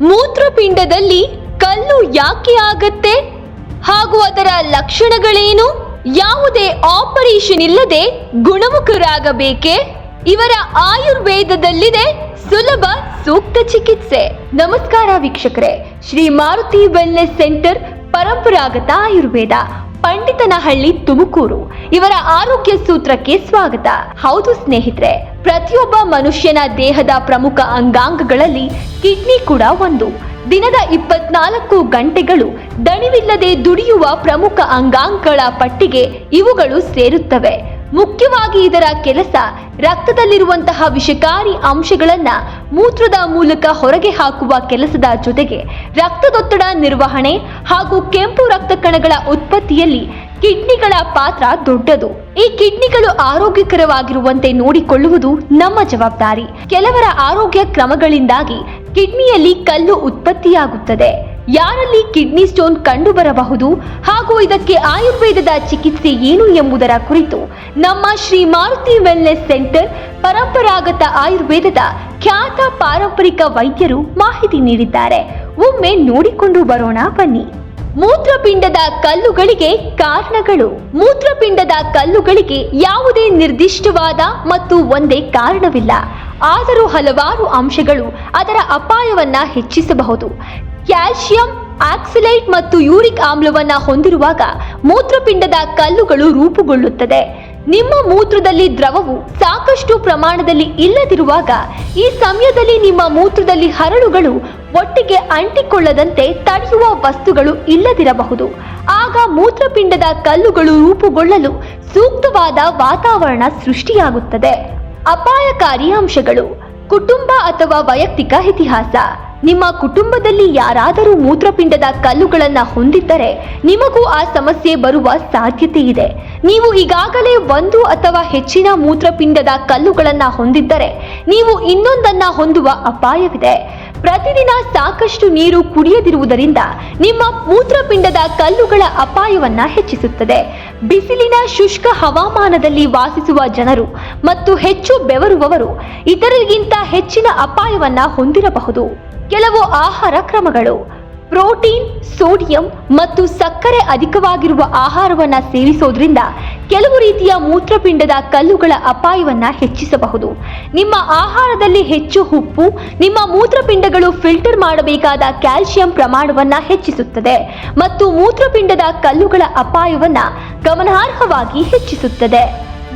ಮೂತ್ರಪಿಂಡದಲ್ಲಿ ಕಲ್ಲು ಯಾಕೆ ಆಗತ್ತೆ? ಹಾಗೂ ಅದರ ಲಕ್ಷಣಗಳೇನು? ಯಾವುದೇ ಆಪರೇಷನ್ ಇಲ್ಲದೆ ಗುಣಮುಖರಾಗಬೇಕೆ? ಇವರ ಆಯುರ್ವೇದದಲ್ಲಿದೆ ಸುಲಭ ಸೂಕ್ತ ಚಿಕಿತ್ಸೆ. ನಮಸ್ಕಾರ ವೀಕ್ಷಕರೇ. ಶ್ರೀ ಮಾರುತಿ ವೆಲ್ನೆಸ್ ಸೆಂಟರ್ ಪರಂಪರಾಗತ ಆಯುರ್ವೇದ. ಪಂಡಿತನಹಳ್ಳಿ ತುಮಕೂರು. ಇವರ ಆರೋಗ್ಯ ಸೂತ್ರಕ್ಕೆ ಸ್ವಾಗತ. ಹೌದು ಸ್ನೇಹಿತರೆ, ಪ್ರತಿಯೊಬ್ಬ ಮನುಷ್ಯನ ದೇಹದ ಪ್ರಮುಖ ಅಂಗಾಂಗಗಳಲ್ಲಿ ಕಿಡ್ನಿ ಕೂಡ ಒಂದು. ದಿನದ ಇಪ್ಪತ್ನಾಲ್ಕು ಗಂಟೆಗಳು ದಣಿವಿಲ್ಲದೆ ದುಡಿಯುವ ಪ್ರಮುಖ ಅಂಗಾಂಗಗಳ ಪಟ್ಟಿಗೆ ಇವುಗಳು ಸೇರುತ್ತವೆ. ಮುಖ್ಯವಾಗಿ ಇದರ ಕೆಲಸ ರಕ್ತದಲ್ಲಿರುವಂತಹ ವಿಷಕಾರಿ ಅಂಶಗಳನ್ನ ಮೂತ್ರದ ಮೂಲಕ ಹೊರಗೆ ಹಾಕುವ ಕೆಲಸದ ಜೊತೆಗೆ ರಕ್ತದೊತ್ತಡ ನಿರ್ವಹಣೆ ಹಾಗೂ ಕೆಂಪು ರಕ್ತ ಕಣಗಳ ಉತ್ಪತ್ತಿಯಲ್ಲಿ ಕಿಡ್ನಿಗಳ ಪಾತ್ರ ದೊಡ್ಡದು. ಈ ಕಿಡ್ನಿಗಳು ಆರೋಗ್ಯಕರವಾಗಿರುವಂತೆ ನೋಡಿಕೊಳ್ಳುವುದು ನಮ್ಮ ಜವಾಬ್ದಾರಿ. ಕೆಲವರ ಆರೋಗ್ಯ ಕ್ರಮಗಳಿಂದಾಗಿ ಕಿಡ್ನಿಯಲ್ಲಿ ಕಲ್ಲು ಉತ್ಪತ್ತಿಯಾಗುತ್ತದೆ. ಯಾರಲ್ಲಿ ಕಿಡ್ನಿ ಸ್ಟೋನ್ ಕಂಡು ಬರಬಹುದು ಹಾಗೂ ಇದಕ್ಕೆ ಆಯುರ್ವೇದದ ಚಿಕಿತ್ಸೆ ಏನು ಎಂಬುದರ ಕುರಿತು ನಮ್ಮ ಶ್ರೀ ಮಾರುತಿ ವೆಲ್ನೆಸ್ ಸೆಂಟರ್ ಪರಂಪರಾಗತ ಆಯುರ್ವೇದದ ಖ್ಯಾತ ಪಾರಂಪರಿಕ ವೈದ್ಯರು ಮಾಹಿತಿ ನೀಡಿದ್ದಾರೆ. ಒಮ್ಮೆ ನೋಡಿಕೊಂಡು ಬರೋಣ, ಬನ್ನಿ. ಮೂತ್ರಪಿಂಡದ ಕಲ್ಲುಗಳಿಗೆ ಕಾರಣಗಳು. ಮೂತ್ರಪಿಂಡದ ಕಲ್ಲುಗಳಿಗೆ ಯಾವುದೇ ನಿರ್ದಿಷ್ಟವಾದ ಮತ್ತು ಒಂದೇ ಕಾರಣವಿಲ್ಲ. ಆದರೂ ಹಲವಾರು ಅಂಶಗಳು ಅದರ ಅಪಾಯವನ್ನ ಹೆಚ್ಚಿಸಬಹುದು. ಕ್ಯಾಲ್ಸಿಯಂ ಆಕ್ಸಿಲೈಟ್ ಮತ್ತು ಯೂರಿಕ್ ಆಮ್ಲವನ್ನ ಹೊಂದಿರುವಾಗ ಮೂತ್ರಪಿಂಡದ ಕಲ್ಲುಗಳು ರೂಪುಗೊಳ್ಳುತ್ತದೆ. ನಿಮ್ಮ ಮೂತ್ರದಲ್ಲಿ ದ್ರವವು ಸಾಕಷ್ಟು ಪ್ರಮಾಣದಲ್ಲಿ ಇಲ್ಲದಿರುವಾಗ ಈ ಸಮಯದಲ್ಲಿ ನಿಮ್ಮ ಮೂತ್ರದಲ್ಲಿ ಹರಳುಗಳು ಒಟ್ಟಿಗೆ ಅಂಟಿಕೊಳ್ಳದಂತೆ ತಡೆಯುವ ವಸ್ತುಗಳು ಇಲ್ಲದಿರಬಹುದು. ಆಗ ಮೂತ್ರಪಿಂಡದ ಕಲ್ಲುಗಳು ರೂಪುಗೊಳ್ಳಲು ಸೂಕ್ತವಾದ ವಾತಾವರಣ ಸೃಷ್ಟಿಯಾಗುತ್ತದೆ. ಅಪಾಯಕಾರಿ ಅಂಶಗಳು. ಕುಟುಂಬ ಅಥವಾ ವೈಯಕ್ತಿಕ ಇತಿಹಾಸ. ನಿಮ್ಮ ಕುಟುಂಬದಲ್ಲಿ ಯಾರಾದರೂ ಮೂತ್ರಪಿಂಡದ ಕಲ್ಲುಗಳನ್ನು ಹೊಂದಿದ್ದರೆ ನಿಮಗೂ ಆ ಸಮಸ್ಯೆ ಬರುವ ಸಾಧ್ಯತೆ ಇದೆ. ನೀವು ಈಗಾಗಲೇ ಒಂದು ಅಥವಾ ಹೆಚ್ಚಿನ ಮೂತ್ರಪಿಂಡದ ಕಲ್ಲುಗಳನ್ನು ಹೊಂದಿದ್ದರೆ ನೀವು ಇನ್ನೊಂದನ್ನ ಹೊಂದುವ ಅಪಾಯವಿದೆ. ಪ್ರತಿದಿನ ಸಾಕಷ್ಟು ನೀರು ಕುಡಿಯದಿರುವುದರಿಂದ ನಿಮ್ಮ ಮೂತ್ರಪಿಂಡದ ಕಲ್ಲುಗಳ ಅಪಾಯವನ್ನ ಹೆಚ್ಚಿಸುತ್ತದೆ. ಬಿಸಿಲಿನ ಶುಷ್ಕ ಹವಾಮಾನದಲ್ಲಿ ವಾಸಿಸುವ ಜನರು ಮತ್ತು ಹೆಚ್ಚು ಬೆವರುವವರು ಇತರರಿಗಿಂತ ಹೆಚ್ಚಿನ ಅಪಾಯವನ್ನ ಹೊಂದಿರಬಹುದು. ಕೆಲವು ಆಹಾರ ಕ್ರಮಗಳು. ಪ್ರೋಟೀನ್, ಸೋಡಿಯಂ ಮತ್ತು ಸಕ್ಕರೆ ಅಧಿಕವಾಗಿರುವ ಆಹಾರವನ್ನು ಸೇವಿಸೋದ್ರಿಂದ ಕೆಲವು ರೀತಿಯ ಮೂತ್ರಪಿಂಡದ ಕಲ್ಲುಗಳ ಅಪಾಯವನ್ನ ಹೆಚ್ಚಿಸಬಹುದು. ನಿಮ್ಮ ಆಹಾರದಲ್ಲಿ ಹೆಚ್ಚು ಉಪ್ಪು, ನಿಮ್ಮ ಮೂತ್ರಪಿಂಡಗಳು ಫಿಲ್ಟರ್ ಮಾಡಬೇಕಾದ ಕ್ಯಾಲ್ಸಿಯಂ ಪ್ರಮಾಣವನ್ನ ಹೆಚ್ಚಿಸುತ್ತದೆ ಮತ್ತು ಮೂತ್ರಪಿಂಡದ ಕಲ್ಲುಗಳ ಅಪಾಯವನ್ನ ಗಮನಾರ್ಹವಾಗಿ ಹೆಚ್ಚಿಸುತ್ತದೆ.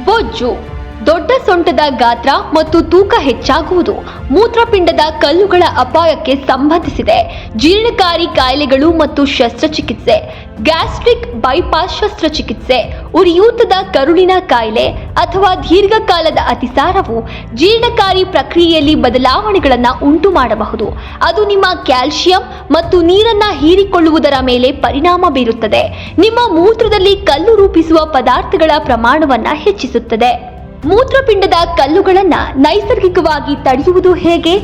ಬೊಜ್ಜು. ದೊಡ್ಡ ಸೊಂಟದ ಗಾತ್ರ ಮತ್ತು ತೂಕ ಹೆಚ್ಚಾಗುವುದು. ಮೂತ್ರಪಿಂಡದ ಕಲ್ಲುಗಳ ಅಪಾಯಕ್ಕೆ ಸಂಬಂಧಿಸಿದೆ. ಜೀರ್ಣಕಾರಿ ಕಾಯಿಲೆಗಳು ಮತ್ತು ಶಸ್ತ್ರಚಿಕಿತ್ಸೆ. ಗ್ಯಾಸ್ಟ್ರಿಕ್ ಬೈಪಾಸ್ ಶಸ್ತ್ರಚಿಕಿತ್ಸೆ. ಉರಿಯೂತದ ಕರುಳಿನ ಕಾಯಿಲೆ ಅಥವಾ ದೀರ್ಘಕಾಲದ ಅತಿಸಾರವು ಜೀರ್ಣಕಾರಿ ಪ್ರಕ್ರಿಯೆಯಲ್ಲಿ ಬದಲಾವಣೆಗಳನ್ನು ಉಂಟು ಮಾಡಬಹುದು ಅದು ನಿಮ್ಮ ಕ್ಯಾಲ್ಸಿಯಂ ಮತ್ತು ನೀರನ್ನ ಹೀರಿಕೊಳ್ಳುವುದರ ಮೇಲೆ ಪರಿಣಾಮ ಬೀರುತ್ತದೆ. ನಿಮ್ಮ ಮೂತ್ರದಲ್ಲಿ ಕಲ್ಲು ರೂಪಿಸುವ ಪದಾರ್ಥಗಳ ಪ್ರಮಾಣವನ್ನು ಹೆಚ್ಚಿಸುತ್ತದೆ. ಮೂತ್ರಪಿಂಡದ ಕಲ್ಲುಗಳನ್ನ ನೈಸರ್ಗಿಕವಾಗಿ ತಡೆಯುವುದು ಹೇಗೆ?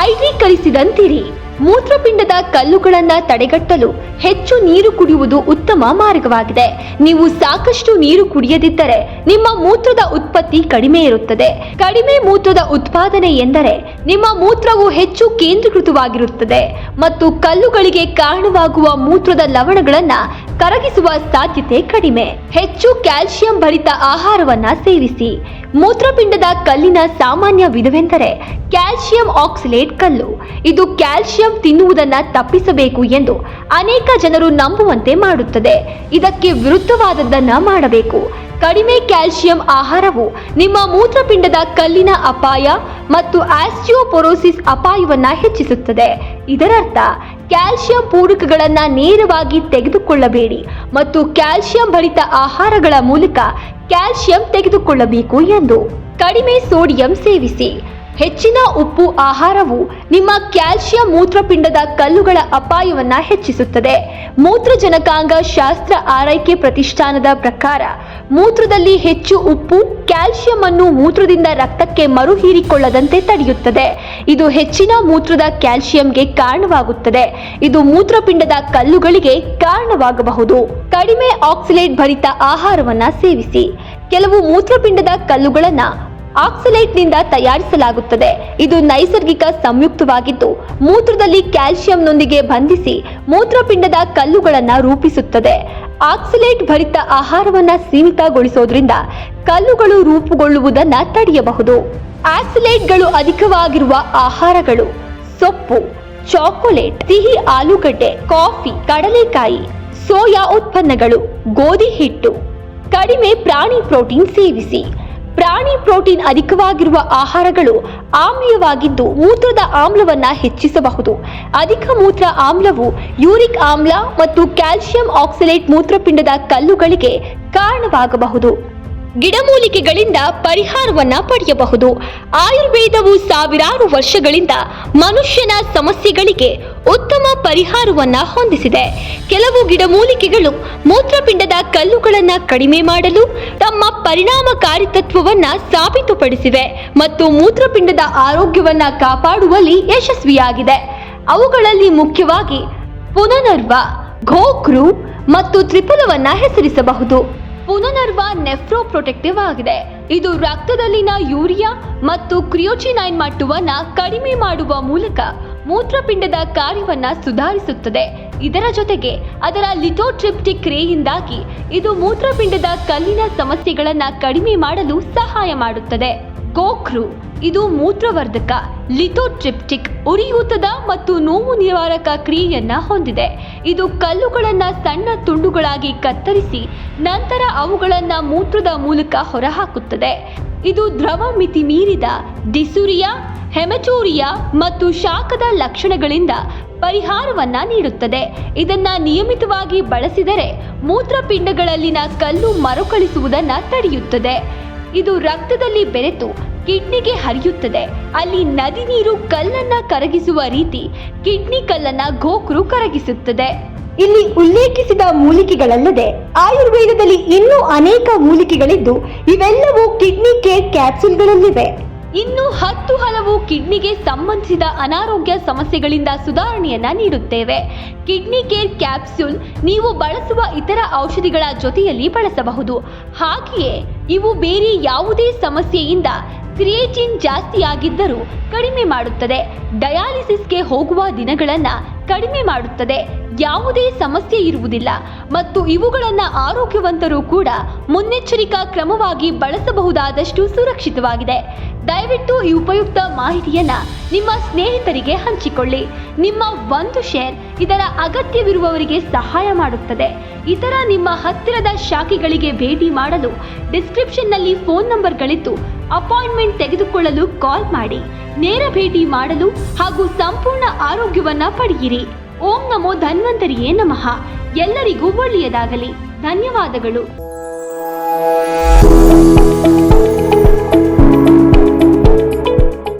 ಐದ್ರೀಕರಿಸಿದಂತಿರಿ ಮೂತ್ರಪಿಂಡದ ಕಲ್ಲುಗಳನ್ನ ತಡೆಗಟ್ಟಲು ಹೆಚ್ಚು ನೀರು ಕುಡಿಯುವುದು ಉತ್ತಮ ಮಾರ್ಗವಾಗಿದೆ. ನೀವು ಸಾಕಷ್ಟು ನೀರು ಕುಡಿಯದಿದ್ದರೆ ನಿಮ್ಮ ಮೂತ್ರದ ಉತ್ಪತ್ತಿ ಕಡಿಮೆ ಇರುತ್ತದೆ. ಕಡಿಮೆ ಮೂತ್ರದ ಉತ್ಪಾದನೆ ಎಂದರೆ ನಿಮ್ಮ ಮೂತ್ರವು ಹೆಚ್ಚು ಕೇಂದ್ರೀಕೃತವಾಗಿರುತ್ತದೆ ಮತ್ತು ಕಲ್ಲುಗಳಿಗೆ ಕಾರಣವಾಗುವ ಮೂತ್ರದ ಲವಣಗಳನ್ನ ಕರಗಿಸುವ ಸಾಧ್ಯತೆ ಕಡಿಮೆ. ಹೆಚ್ಚು ಕ್ಯಾಲ್ಸಿಯಂ ಭರಿತ ಆಹಾರವನ್ನ ಸೇವಿಸಿ. ಮೂತ್ರಪಿಂಡದ ಕಲ್ಲಿನ ಸಾಮಾನ್ಯ ವಿಧವೆಂದರೆ ಕ್ಯಾಲ್ಸಿಯಂ ಆಕ್ಸಿಲೇಟ್ ಕಲ್ಲು. ಇದು ಕ್ಯಾಲ್ಸಿಯಂ ತಿನ್ನುವುದನ್ನು ತಪ್ಪಿಸಬೇಕು ಎಂದು ಅನೇಕ ಜನರು ನಂಬುವಂತೆ ಮಾಡುತ್ತದೆ. ಇದಕ್ಕೆ ವಿರುದ್ಧವಾದದ್ದನ್ನ ಮಾಡಬೇಕು. ಕಡಿಮೆ ಕ್ಯಾಲ್ಸಿಯಂ ಆಹಾರವು ನಿಮ್ಮ ಮೂತ್ರಪಿಂಡದ ಕಲ್ಲಿನ ಅಪಾಯ ಮತ್ತು ಆಸ್ಟಿಯೋಪೊರೋಸಿಸ್ ಅಪಾಯವನ್ನ ಹೆಚ್ಚಿಸುತ್ತದೆ. ಇದರರ್ಥ ಕ್ಯಾಲ್ಸಿಯಂ ಪೂರಕಗಳನ್ನು ನೇರವಾಗಿ ತೆಗೆದುಕೊಳ್ಳಬೇಡಿ ಮತ್ತು ಕ್ಯಾಲ್ಸಿಯಂ ಭರಿತ ಆಹಾರಗಳ ಮೂಲಕ ಕ್ಯಾಲ್ಸಿಯಂ ತೆಗೆದುಕೊಳ್ಳಬೇಕು ಎಂದು ಕಡಿಮೆ ಸೋಡಿಯಂ ಸೇವಿಸಿ. ಹೆಚ್ಚಿನ ಉಪ್ಪು ಆಹಾರವು ನಿಮ್ಮ ಕ್ಯಾಲ್ಸಿಯಂ ಮೂತ್ರಪಿಂಡದ ಕಲ್ಲುಗಳ ಅಪಾಯವನ್ನ ಹೆಚ್ಚಿಸುತ್ತದೆ. ಮೂತ್ರಜನಕಾಂಗ ಶಾಸ್ತ್ರ ಆರೈಕೆ ಪ್ರತಿಷ್ಠಾನದ ಪ್ರಕಾರ, ಮೂತ್ರದಲ್ಲಿ ಹೆಚ್ಚು ಉಪ್ಪು ಕ್ಯಾಲ್ಸಿಯಂ ಅನ್ನು ಮೂತ್ರದಿಂದ ರಕ್ತಕ್ಕೆ ಮರುಹೀರಿಕೊಳ್ಳದಂತೆ ತಡೆಯುತ್ತದೆ. ಇದು ಹೆಚ್ಚಿನ ಮೂತ್ರದ ಕ್ಯಾಲ್ಸಿಯಂಗೆ ಕಾರಣವಾಗುತ್ತದೆ. ಇದು ಮೂತ್ರಪಿಂಡದ ಕಲ್ಲುಗಳಿಗೆ ಕಾರಣವಾಗಬಹುದು. ಕಡಿಮೆ ಆಕ್ಸಿಲೇಟ್ ಭರಿತ ಆಹಾರವನ್ನ ಸೇವಿಸಿ. ಕೆಲವು ಮೂತ್ರಪಿಂಡದ ಕಲ್ಲುಗಳನ್ನ ಆಕ್ಸಲೇಟ್ನಿಂದ ತಯಾರಿಸಲಾಗುತ್ತದೆ. ಇದು ನೈಸರ್ಗಿಕ ಸಂಯುಕ್ತವಾಗಿದ್ದು, ಮೂತ್ರದಲ್ಲಿ ಕ್ಯಾಲ್ಸಿಯಂನೊಂದಿಗೆ ಬಂಧಿಸಿ ಮೂತ್ರಪಿಂಡದ ಕಲ್ಲುಗಳನ್ನು ರೂಪಿಸುತ್ತದೆ. ಆಕ್ಸಲೇಟ್ ಭರಿತ ಆಹಾರವನ್ನ ಸೀಮಿತಗೊಳಿಸೋದ್ರಿಂದ ಕಲ್ಲುಗಳು ರೂಪುಗೊಳ್ಳುವುದನ್ನು ತಡೆಯಬಹುದು. ಆಕ್ಸಲೇಟ್ಗಳು ಅಧಿಕವಾಗಿರುವ ಆಹಾರಗಳು ಸೊಪ್ಪು, ಚಾಕೊಲೇಟ್, ಸಿಹಿ ಆಲೂಗಡ್ಡೆ, ಕಾಫಿ, ಕಡಲೆಕಾಯಿ, ಸೋಯಾ ಉತ್ಪನ್ನಗಳು, ಗೋಧಿ ಹಿಟ್ಟು, ಕಡಿಮೆ ಪ್ರಾಣಿ ಪ್ರೋಟೀನ್ ಸೇವಿಸಿ ಪ್ರಾಣಿ ಪ್ರೋಟೀನ್ ಅಧಿಕವಾಗಿರುವ ಆಹಾರಗಳು ಆಮ್ಲೀಯವಾಗಿದ್ದು ಮೂತ್ರದ ಆಮ್ಲವನ್ನ ಹೆಚ್ಚಿಸಬಹುದು. ಅಧಿಕ ಮೂತ್ರ ಆಮ್ಲವು ಯೂರಿಕ್ ಆಮ್ಲ ಮತ್ತು ಕ್ಯಾಲ್ಸಿಯಂ ಆಕ್ಸಲೇಟ್ ಮೂತ್ರಪಿಂಡದ ಕಲ್ಲುಗಳಿಗೆ ಕಾರಣವಾಗಬಹುದು. ಗಿಡಮೂಲಿಕೆಗಳಿಂದ ಪರಿಹಾರವನ್ನ ಪಡೆಯಬಹುದು. ಆಯುರ್ವೇದವು ಸಾವಿರಾರು ವರ್ಷಗಳಿಂದ ಮನುಷ್ಯನ ಸಮಸ್ಯೆಗಳಿಗೆ ಉತ್ತಮ ಪರಿಹಾರವನ್ನ ಹೊಂದಿಸಿದೆ. ಕೆಲವು ಗಿಡಮೂಲಿಕೆಗಳು ಮೂತ್ರಪಿಂಡದ ಕಲ್ಲುಗಳನ್ನ ಕಡಿಮೆ ಮಾಡಲು ತಮ್ಮ ಪರಿಣಾಮಕಾರಿತ್ವವನ್ನ ಸಾಬೀತುಪಡಿಸಿವೆ ಮತ್ತು ಮೂತ್ರಪಿಂಡದ ಆರೋಗ್ಯವನ್ನ ಕಾಪಾಡುವಲ್ಲಿ ಯಶಸ್ವಿಯಾಗಿದೆ. ಅವುಗಳಲ್ಲಿ ಮುಖ್ಯವಾಗಿ ಪುನರ್ವ, ಘೋಕ್ರು ಮತ್ತು ತ್ರಿಪುಲವನ್ನ ಹೆಸರಿಸಬಹುದು. ಪುನನರ್ವ ನೆಫ್ರೋಪ್ರೊಟೆಕ್ಟಿವ್ ಆಗಿದೆ. ಇದು ರಕ್ತದಲ್ಲಿನ ಯೂರಿಯಾ ಮತ್ತು ಕ್ರಿಯೋಚಿನೈನ್ ಮಟ್ಟವನ್ನ ಕಡಿಮೆ ಮಾಡುವ ಮೂಲಕ ಮೂತ್ರಪಿಂಡದ ಕಾರ್ಯವನ್ನ ಸುಧಾರಿಸುತ್ತದೆ. ಇದರ ಜೊತೆಗೆ ಅದರ ಲಿಥೋಟ್ರಿಪ್ಟಿಕ್ ಕ್ರಿಯೆಯಿಂದಾಗಿ ಇದು ಮೂತ್ರಪಿಂಡದ ಕಲ್ಲಿನ ಸಮಸ್ಯೆಗಳನ್ನ ಕಡಿಮೆ ಮಾಡಲು ಸಹಾಯ ಮಾಡುತ್ತದೆ. ಗೋಕ್ರು ಇದು ಮೂತ್ರವರ್ಧಕ, ಲಿಥೋಟ್ರಿಪ್ಟಿಕ್, ಉರಿಯೂತದ ಮತ್ತು ನೋವು ನಿವಾರಕ ಕ್ರಿಯೆಯನ್ನ ಹೊಂದಿದೆ. ಇದು ಕಲ್ಲುಗಳನ್ನ ಸಣ್ಣ ತುಂಡುಗಳಾಗಿ ಕತ್ತರಿಸಿ ನಂತರ ಅವುಗಳನ್ನ ಮೂತ್ರದ ಮೂಲಕ ಹೊರಹಾಕುತ್ತದೆ. ಇದು ದ್ರವ ಮಿತಿ ಮೀರಿದ ಡಿಸುರಿಯಾ, ಹೆಮಚೂರಿಯಾ ಮತ್ತು ಶಾಖದ ಲಕ್ಷಣಗಳಿಂದ ಪರಿಹಾರವನ್ನ ನೀಡುತ್ತದೆ. ಇದನ್ನ ನಿಯಮಿತವಾಗಿ ಬಳಸಿದರೆ ಮೂತ್ರಪಿಂಡಗಳಲ್ಲಿನ ಕಲ್ಲು ಮರುಕಳಿಸುವುದನ್ನ ತಡೆಯುತ್ತದೆ. ಇದು ರಕ್ತದಲ್ಲಿ ಬೆರೆತು ಕಿಡ್ನಿಗೆ ಹರಿಯುತ್ತದೆ. ಅಲ್ಲಿ ನದಿ ನೀರು ಕಲ್ಲನ್ನ ಕರಗಿಸುವ ರೀತಿ ಕಿಡ್ನಿ ಕಲ್ಲನ್ನ ಗೋಕ್ರು ಕರಗಿಸುತ್ತದೆ. ಇಲ್ಲಿ ಉಲ್ಲೇಖಿಸಿದ ಮೂಲಿಕೆಗಳಲ್ಲದೆ ಆಯುರ್ವೇದದಲ್ಲಿ ಇನ್ನೂ ಅನೇಕ ಮೂಲಿಕೆಗಳಿದ್ದು ಇವೆಲ್ಲವೂ ಕಿಡ್ನಿ ಕೇರ್ ಕ್ಯಾಪ್ಸೂಲ್ಗಳಲ್ಲಿವೆ. ಇನ್ನು ಹತ್ತು ಹಲವು ಕಿಡ್ನಿಗೆ ಸಂಬಂಧಿಸಿದ ಅನಾರೋಗ್ಯ ಸಮಸ್ಯೆಗಳಿಂದ ಸುಧಾರಣೆಯನ್ನ ನೀಡುತ್ತೇವೆ. ಕಿಡ್ನಿ ಕೇರ್ ಕ್ಯಾಪ್ಸ್ಯೂಲ್ ನೀವು ಬಳಸುವ ಇತರ ಔಷಧಿಗಳ ಜೊತೆಯಲ್ಲಿ ಬಳಸಬಹುದು. ಹಾಗೆಯೇ ಇವು ಬೇರೆ ಯಾವುದೇ ಸಮಸ್ಯೆಯಿಂದ ಕ್ರಿಯೇಟಿನ್ ಜಾಸ್ತಿಯಾಗಿದ್ದರೂ ಕಡಿಮೆ ಮಾಡುತ್ತದೆ. ಡಯಾಲಿಸಿಸ್ಗೆ ಹೋಗುವ ದಿನಗಳನ್ನು ಕಡಿಮೆ ಮಾಡುತ್ತದೆ. ಯಾವುದೇ ಸಮಸ್ಯೆ ಇರುವುದಿಲ್ಲ ಮತ್ತು ಇವುಗಳನ್ನ ಆರೋಗ್ಯವಂತರು ಕೂಡ ಮುನ್ನೆಚ್ಚರಿಕಾ ಕ್ರಮವಾಗಿ ಬಳಸಬಹುದಾದಷ್ಟು ಸುರಕ್ಷಿತವಾಗಿದೆ. ದಯವಿಟ್ಟು ಈ ಉಪಯುಕ್ತ ಮಾಹಿತಿಯನ್ನ ನಿಮ್ಮ ಸ್ನೇಹಿತರಿಗೆ ಹಂಚಿಕೊಳ್ಳಿ. ನಿಮ್ಮ ಒಂದು ಶೇರ್ ಇದರ ಅಗತ್ಯವಿರುವವರಿಗೆ ಸಹಾಯ ಮಾಡುತ್ತದೆ. ಇತರ ನಿಮ್ಮ ಹತ್ತಿರದ ಶಾಖೆಗಳಿಗೆ ಭೇಟಿ ಮಾಡಲು ಡಿಸ್ಕ್ರಿಪ್ಷನ್ನಲ್ಲಿ ಫೋನ್ ನಂಬರ್ಗಳಿದ್ದು ಅಪಾಯಿಂಟ್ಮೆಂಟ್ ತೆಗೆದುಕೊಳ್ಳಲು ಕಾಲ್ ಮಾಡಿ. ನೇರ ಭೇಟಿ ಮಾಡಲು ಹಾಗೂ ಸಂಪೂರ್ಣ ಆರೋಗ್ಯವನ್ನ ಪಡೆಯಿರಿ. ಓಂ ನಮೋ ಧನ್ವಂತರಿಯೇ ನಮಃ. ಎಲ್ಲರಿಗೂ ಒಳ್ಳೆಯದಾಗಲಿ. ಧನ್ಯವಾದಗಳು.